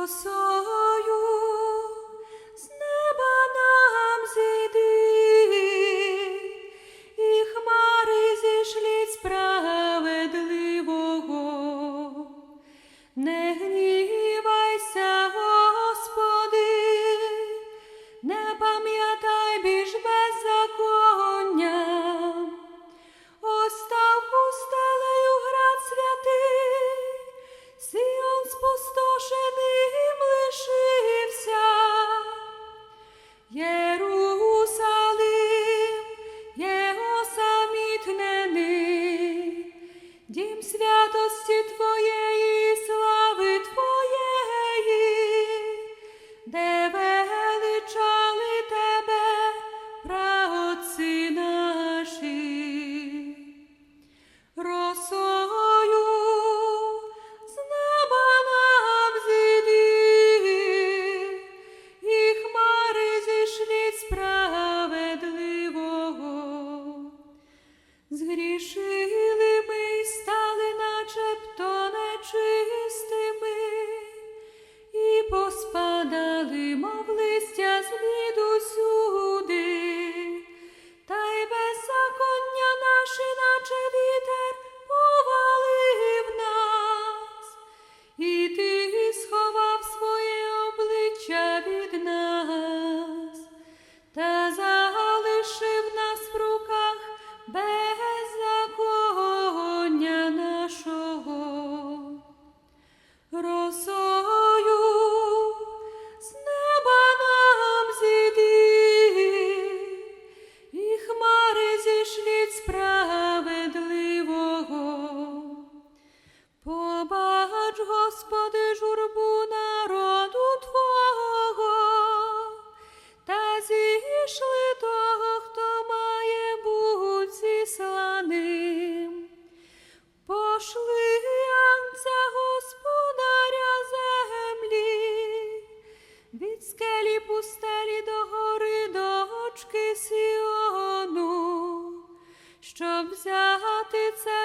Росою з неба нам зійди, і хмари зійшли справедливого. Не скелі пустелі до гори дочки Сіону, щоб взяти це.